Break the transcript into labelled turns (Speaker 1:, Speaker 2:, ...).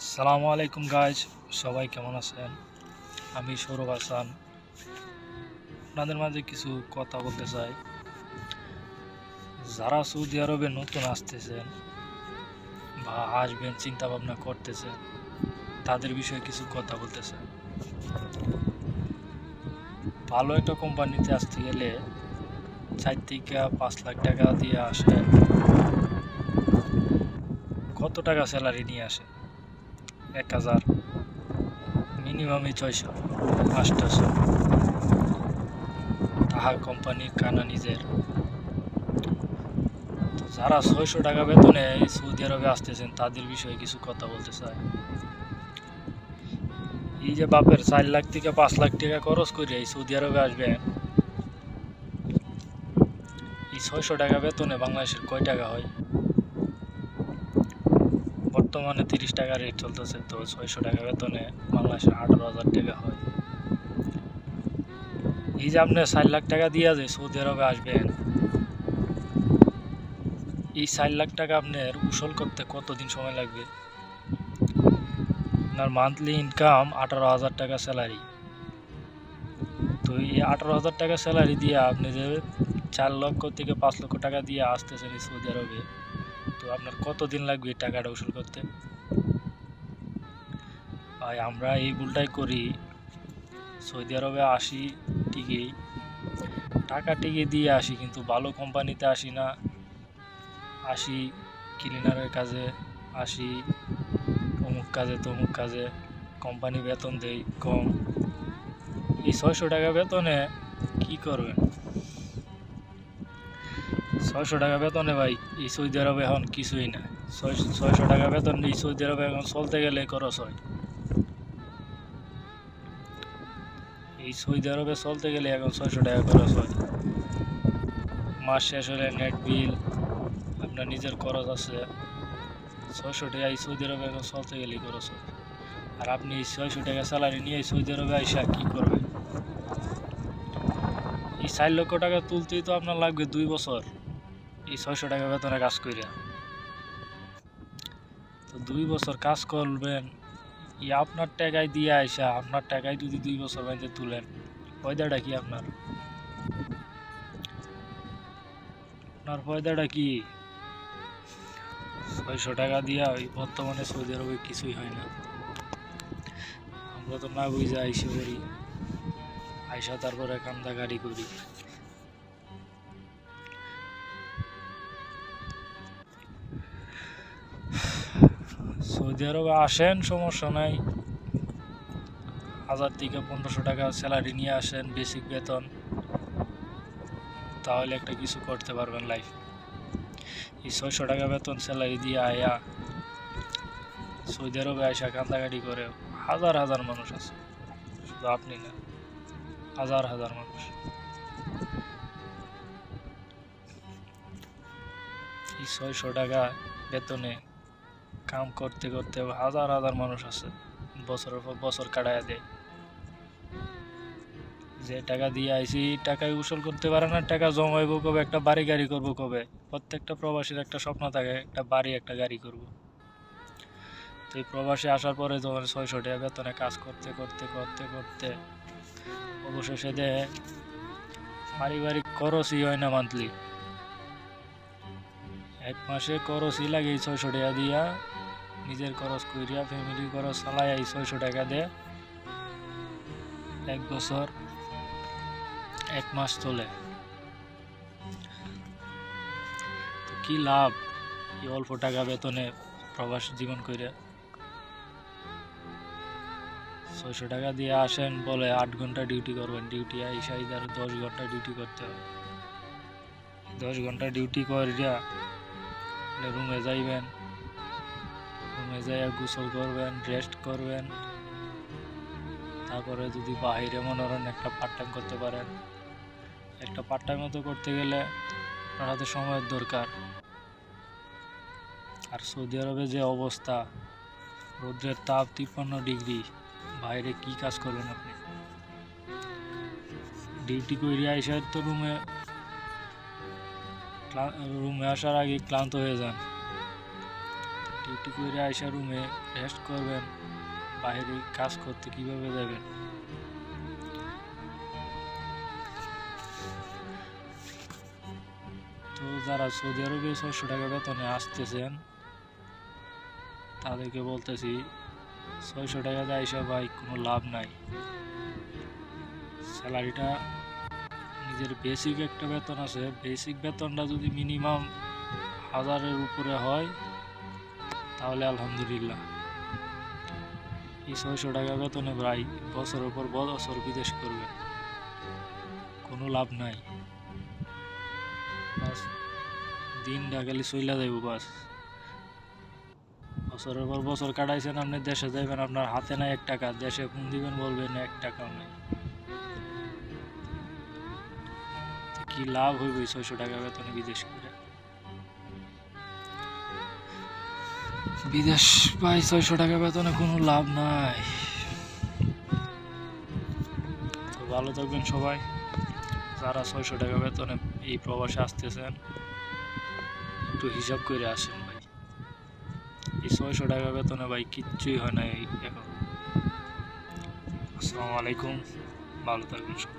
Speaker 1: সালামু আলাইকুম গাইজ সবাই কেমন আছেন? আমি সৌরভ হাসান। আপনাদের মাঝে কিছু কথা বলতে চাই। যারা সৌদি আরবে নতুন আসতেছেন বা আসবেন চিন্তা ভাবনা করতেছেন, তাদের বিষয়ে কিছু কথা বলতে চাই। ভালো একটা কোম্পানিতে আসতে গেলে চার থেকে পাঁচ লাখ টাকা দিয়ে আসে। কত টাকা স্যালারি নিয়ে আসে? এক হাজার, মিনিমামই ছয়শো আটশোশো তাহা কোম্পানির কানা নিজের যারা ছয়শো টাকা বেতনে সৌদি আরবে আসতেছেন, তাদের বিষয়ে কিছু কথা বলতে চাই। এই যে বাপের চার লাখ থেকে পাঁচ লাখ টাকা খরচ করে এই সৌদি আরবে আসবেন, এই ছয়শো টাকা বেতনে বাংলাদেশের কয় টাকা হয়? বর্তমানে তিরিশ টাকা রেট চলতেছে, তো ছয়শো টাকা বেতনে বাংলাদেশে আঠারো হাজার টাকা হয়। এই যে আপনি চার লাখ টাকা দিয়ে যে সৌদি আরবে আসবেন, এই চার লাখ টাকা আপনার উসল করতে কতদিন সময় লাগবে? আপনার মান্থলি ইনকাম আঠারো হাজার টাকা স্যালারি তো এই আঠারো হাজার টাকা স্যালারি দিয়ে আপনি যে চার লক্ষ থেকে পাঁচ লক্ষ টাকা দিয়ে আসতেছেন এই সৌদি আরবে তো আপনার কতদিন লাগবে এই টাকাটা উসুল করতে? ভাই, আমরা এই ভুলটাই করি। সৌদি আরবে আসি ঠিকই। টাকা টিকে দিয়ে আসি কিন্তু ভালো কোম্পানিতে আসি না। আসি ক্লিনারের কাজে, আসি অমুক কাজে, তমুক কাজে। কোম্পানি বেতন দেয় কম। এই ছয়শো টাকা বেতনে কি করবেন? ছয়শো টাকা বেতনে ভাই এই সৌদি আরবে এখন কিছুই না। ছয়শো টাকা বেতন এই সৌদি আরবে এখন চলতে গেলে খরচ হয়। এই সৌদি আরবে চলতে গেলে এখন ছয়শো টাকা খরচ হয়। মাস শেষ হলে নেট বিল আপনার নিজের খরচ আছে। ছয়শো টাকা এই সৌদি আরবে এখন চলতে গেলে খরচ হয়। আর আপনি এই ছয়শো টাকা স্যালারি নিয়ে সৌদি আরবে আইসা কী করবেন? এই চার লক্ষ টাকা তুলতেই তো আপনার লাগবে দুই বছর। এই ছয়শো টাকা বেতনে কাজ করে তো দুই বছর কাজ করবেন, ই আপনার টাকায় দিয়ে আইসা, আপনার টাকায় যদি দুই বছর বাইতে তুলেন, ফয়দাটা কি আপনার? আপনার ফয়দাটা কি? ছয়শো টাকা দিয়া ওই বর্তমানে সৌদি আরবে কিছুই হয় না। আমরা তো না বুঝে আইসে করি, আইসা তারপরে কান্দা গাড়ি করি। সৌদি আসেন, সমস্যা নাই। হাজার থেকে পনেরোশো টাকা স্যালারি নিয়ে আসেন বেসিক বেতন। তাহলে একটা কিছু করতে পারবেন লাইফ এই ছয়শো টাকা বেতন স্যালারি দিয়ে আয়া, সৌদি আরবে আইসা কান্দাকাটি করে হাজার হাজার মানুষ আছে। শুধু আপনি না, হাজার হাজার মানুষ। এই ছয়শো টাকা বেতনে কাম করতে করতে হাজার হাজার মানুষ আছে বছরের পর বছর কাটায় দেয়। যে টাকা দিয়ে আইসি টাকায় উসুল করতে পারে না, টাকা জমাইবো কবে, একটা বাড়ি গাড়ি করব কবে? প্রত্যেকটা প্রবাসীর একটা স্বপ্ন থাকে, একটা বাড়ি, একটা গাড়ি করব। তো এই প্রবাসী আসার পরে যখন ছয়শো টাকা বেতনে কাজ করতে করতে করতে করতে অবশেষে দে পারিবারিক খরচই হয় না মান্থলি এক মাসে খরচই লাগে ছয়শো টাকা দিয়া। নিজের খরচ কইরা ফ্যামিলি খরচ চালাই ছয়শো টাকা দে। এক বছর, এক মাস চলে। কি লাভ এই অল্প টাকা বেতনে প্রবাস জীবন কইরা? ছয়শো টাকা দিয়ে আসেন বলে আট ঘণ্টা ডিউটি করবেন। ডিউটি আইসা ইদার দশ ঘণ্টা ডিউটি করতে হবে দশ ঘণ্টা ডিউটি করিয়া রুমে যাইবেন। রুমে গোসল করবেন রেস্ট করবেন। তারপরে যদি বাহিরে মনে করেন একটা পার্ট টাইম করতে পারেন। একটা পার্ট টাইম মতো করতে গেলে আপনার হাতে সময়ের দরকার। আর সৌদি আরবে যে অবস্থা, রৌদ্রের তাপ তিপ্পান্ন ডিগ্রি, বাইরে কি কাজ করবেন আপনি? ডিউটি করে আইসা তো রুমে রুমে আসার আগে ক্লান্ত হয়ে যান। ডিউটি করে আইসা রুমে রেস্ট করবেন, বাইরে কাজ করতে কীভাবে যাবেন? তো যারা সৌদি আরবে ছয়শো টাকা বেতনে আসতেছেন, তাদেরকে বলতেছি, ছয়শো টাকাতে আইসা ভাই, কোনো লাভ নাই। স্যালারিটা নিজের বেসিক একটা বেতন আছে। বেসিক বেতনটা যদি মিনিমাম হাজারের উপরে হয় তাহলে আলহামদুলিল্লাহ। এই ছয়শো টাকা বেতনে প্রায় বছরের পর বছর বিদেশ করবে। কোনো লাভ নাই। বাস, দিনটা খালি চইলা যাইব বাস। বছরের পর বছর কাটাইছেন আপনি, দেশে যাইবেন আপনার হাতে নাই এক টাকা, দেশে ফোন দিবেন, বলবেন এক টাকাও নাই। কি লাভ হইব ছয়শো টাকা বেতনে বিদেশ করে? বিদেশ পাই ছয়শো টাকা বেতনে কোনো লাভ নাই। তো ভালো থাকবেন সবাই। যারা ছয়শো টাকা বেতনে এই প্রবাসে আসতেছেন, একটু হিসাব করে আসেন ভাই। এই ছয়শো টাকা বেতনে ভাই কিচ্ছুই হয় না এখন। আসসালামু আলাইকুম, ভালো থাকবেন সবাই।